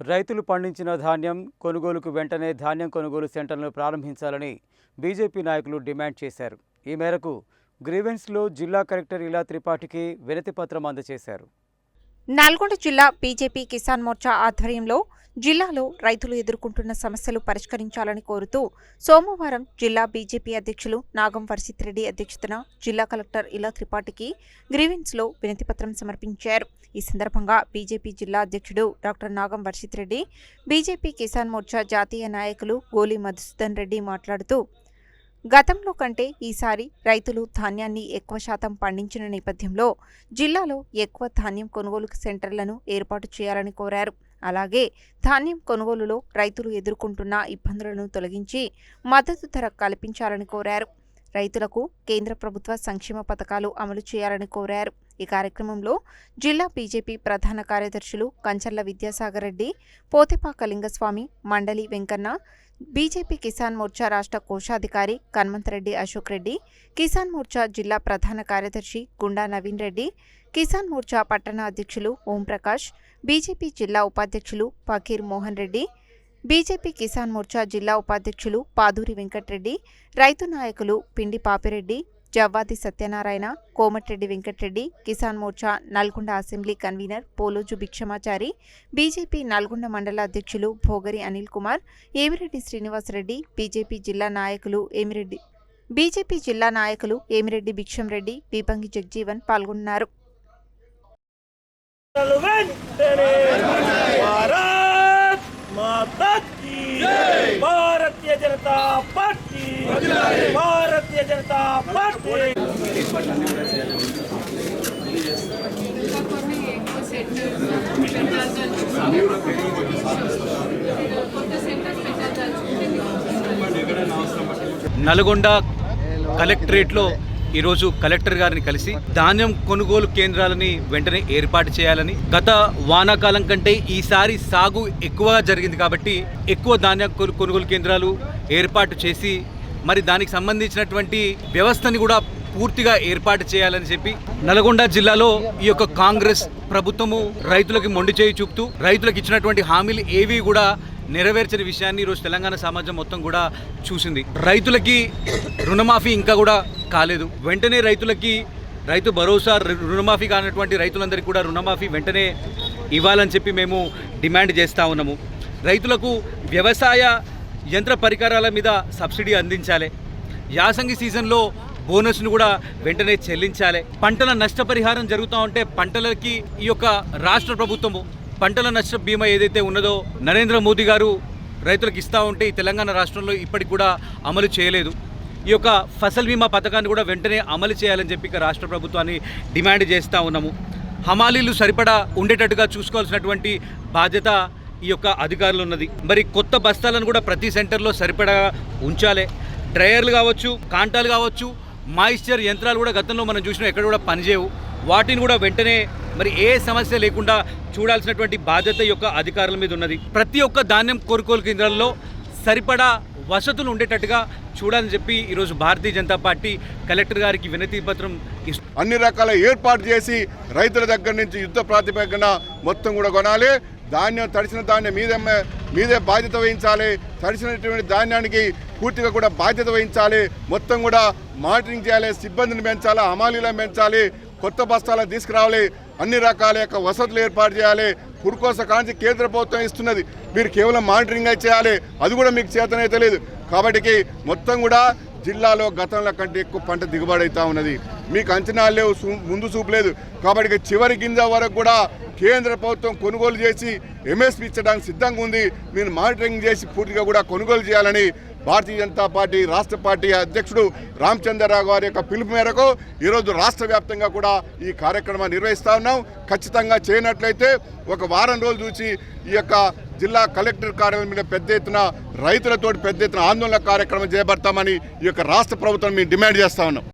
రైతులు పండించిన ధాన్యం కొనుగోలుకు వెంటనే ధాన్యం కొనుగోలు సెంటర్లను ప్రారంభించాలని బీజేపీ నాయకులు డిమాండ్ చేశారు. ఈ మేరకు గ్రీవెన్స్లో జిల్లా కలెక్టర్ ఇలా త్రిపాఠికి వినతిపత్రం అందజేశారు. నల్గొండ జిల్లా బీజేపీ కిసాన్ మోర్చా ఆధ్వర్యంలో జిల్లాలో రైతులు ఎదుర్కొంటున్న సమస్యలు పరిష్కరించాలని కోరుతూ సోమవారం జిల్లా బీజేపీ అధ్యక్షులు నాగం వర్షిత్ రెడ్డి అధ్యక్షతన జిల్లా కలెక్టర్ ఇలా త్రిపాఠికి గ్రీవెన్స్లో వినతిపత్రం సమర్పించారు. ఈ సందర్భంగా బీజేపీ జిల్లా అధ్యక్షుడు డాక్టర్ నాగం వర్షిత్ రెడ్డి బీజేపీ కిసాన్ మోర్చా జాతీయ నాయకులు గోలి మధుసూదన్ రెడ్డి మాట్లాడుతూ గతంలో కంటే ఈసారి రైతులు ధాన్యాన్ని ఎక్కువ శాతం పండించిన నేపథ్యంలో జిల్లాలో ఎక్కువ ధాన్యం కొనుగోలు సెంటర్లను ఏర్పాటు చేయాలని కోరారు. అలాగే ధాన్యం కొనుగోలులో రైతులు ఎదుర్కొంటున్న ఇబ్బందులను తొలగించి మద్దతు ధర కల్పించాలని కోరారు. రైతులకు కేంద్ర ప్రభుత్వ సంక్షేమ పథకాలు అమలు చేయాలని కోరారు. ఈ కార్యక్రమంలో జిల్లా బీజేపీ ప్రధాన కార్యదర్శులు కంచర్ల విద్యాసాగర్ రెడ్డి పోతెపాక లింగస్వామి మండలి వెంకన్న బీజేపీ కిసాన్ మోర్చా రాష్ట్ర కోశాధికారి కన్మంతరెడ్డి అశోక్ రెడ్డి కిసాన్ మోర్చా జిల్లా ప్రధాన కార్యదర్శి గుండా నవీన్ రెడ్డి కిసాన్ మోర్చా పట్టణ అధ్యక్షులు ఓంప్రకాష్ బీజేపీ జిల్లా ఉపాధ్యక్షులు ఫకీర్ మోహన్ రెడ్డి బీజేపీ కిసాన్ మోర్చా జిల్లా ఉపాధ్యక్షులు పాదూరి వెంకట్రెడ్డి రైతు నాయకులు Pindi Papireddy Javvadi Satyanarayana Komatireddy Venkatreddy Kisan Morcha Nalgonda assembly convener Poloju Bhikshamachari BJP Nalgonda మండల అధ్యక్షులు భోగరి అనిల్ కుమార్ ఏమిరెడ్డి శ్రీనివాసరెడ్డి బీజేపీ జిల్లా నాయకులు ఏమిరెడ్డి బీజేపీ జిల్లా నాయకులు ఏమిరెడ్డి భిక్షంరెడ్డి పీపంగి జగ్జీవన్ పాల్గొన్నారు. భారతీయ జనతా పార్టీ! భారతీయ జనతా పార్టీ. నల్గొండ కలెక్టరేట్లో ఈరోజు కలెక్టర్ గారిని కలిసి ధాన్యం కొనుగోలు కేంద్రాలని వెంటనే ఏర్పాటు చేయాలని గత వానాకాలం కంటే ఈసారి సాగు ఎక్కువగా జరిగింది కాబట్టి ఎక్కువ ధాన్యం కొనుగోలు కేంద్రాలు ఏర్పాటు చేసి మరి దానికి సంబంధించినటువంటి వ్యవస్థని కూడా పూర్తిగా ఏర్పాటు చేయాలని చెప్పి నల్గొండ జిల్లాలో ఈ యొక్క కాంగ్రెస్ ప్రభుత్వము రైతులకి మొండి చేయి చూపుతూ రైతులకు ఇచ్చినటువంటి హామీలు ఏవి కూడా నెరవేర్చని విషయాన్ని ఈరోజు తెలంగాణ సమాజం మొత్తం కూడా చూసింది. రైతులకి రుణమాఫీ ఇంకా కూడా కాలేదు. వెంటనే రైతులకి రైతు భరోసా రు- రుణమాఫీ కానటువంటి రైతులందరికీ కూడా రుణమాఫీ వెంటనే ఇవ్వాలని చెప్పి మేము డిమాండ్ చేస్తూ ఉన్నాము. రైతులకు వ్యవసాయ యంత్ర పరికరాల మీద సబ్సిడీ అందించాలి. యాసంగి సీజన్లో బోనస్ను కూడా వెంటనే చెల్లించాలి. పంటల నష్టపరిహారం జరుగుతూ ఉంటే పంటలకి ఈ యొక్క రాష్ట్ర ప్రభుత్వము పంటల నష్ట బీమా ఏదైతే ఉన్నదో నరేంద్ర మోదీ గారు రైతులకు ఇస్తూ ఉంటే ఈ తెలంగాణ రాష్ట్రంలో ఇప్పటికి కూడా అమలు చేయలేదు. ఈ యొక్క ఫసల్ బీమా పథకాన్ని కూడా వెంటనే అమలు చేయాలని చెప్పి ఇక రాష్ట్ర ప్రభుత్వాన్ని డిమాండ్ చేస్తూ ఉన్నాము. హమాలీలు సరిపడా ఉండేటట్టుగా చూసుకోవాల్సినటువంటి బాధ్యత ఈ యొక్క అధికారులు ఉన్నది. మరి కొత్త బస్తాలను కూడా ప్రతి సెంటర్లో సరిపడా ఉంచాలి. డ్రయర్లు కావచ్చు కాంటాలు కావచ్చు మాయిశ్చర్ యంత్రాలు కూడా గతంలో మనం చూసినా ఎక్కడ కూడా పనిచేయవు. వాటిని కూడా వెంటనే మరి ఏ సమస్య లేకుండా చూడాల్సినటువంటి బాధ్యత ఈ యొక్క అధికారుల మీద ఉన్నది. ప్రతి ఒక్క ధాన్యం కోరుకోలు కేంద్రాల్లో సరిపడా వసతులు ఉండేటట్టుగా చూడాలని చెప్పి ఈరోజు భారతీయ జనతా పార్టీ కలెక్టర్ గారికి వినతి పత్రం అన్ని రకాల ఏర్పాటు చేసి రైతుల దగ్గర నుంచి యుద్ధ ప్రాతిపదికన మొత్తం కూడా కొనాలి. ధాన్యం తడిసిన ధాన్యం మీదే మీదే బాధ్యత వహించాలి. తడిసినటువంటి ధాన్యానికి పూర్తిగా కూడా బాధ్యత వహించాలి. మొత్తం కూడా మానిటరింగ్ చేయాలి సిబ్బందిని పెంచాలి హమాలీలను పెంచాలి కొత్త బస్తాలను తీసుకురావాలి. అన్ని రకాల యొక్క వసతులు ఏర్పాటు చేయాలి. పురుకోస కాంచి కేంద్ర ప్రభుత్వం ఇస్తున్నది. మీరు కేవలం మానిటరింగ్ చేయాలి అది కూడా మీకు చేతనైతే లేదు. కాబట్టి మొత్తం కూడా జిల్లాలో గతంలో కంటే ఎక్కువ పంట దిగుబడి అవుతా ఉన్నది. మీకు అంచనాలు లేవు సూ- ముందు చూపు లేదు. కాబట్టి చివరి గింజ వరకు కూడా కేంద్ర ప్రభుత్వం కొనుగోలు చేసి ఎంఎస్పీ ఇచ్చడానికి సిద్ధంగా ఉంది. మీరు మానిటరింగ్ చేసి పూర్తిగా కూడా కొనుగోలు చేయాలని భారతీయ జనతా పార్టీ రాష్ట్ర పార్టీ అధ్యక్షుడు రామచంద్రరావు గారి యొక్క పిలుపు మేరకు ఈరోజు రాష్ట్ర వ్యాప్తంగా కూడా ఈ కార్యక్రమాన్ని నిర్వహిస్తూ ఉన్నాం. ఖచ్చితంగా చేయనట్లయితే ఒక వారం రోజులు చూసి ఈ యొక్క జిల్లా కలెక్టర్ కార్యాలయం మీద పెద్ద ఎత్తున రైతులతోటి పెద్ద ఎత్తున ఆందోళన కార్యక్రమం చేపడతామని ఈ యొక్క రాష్ట్ర ప్రభుత్వం మేము డిమాండ్ చేస్తా ఉన్నాం.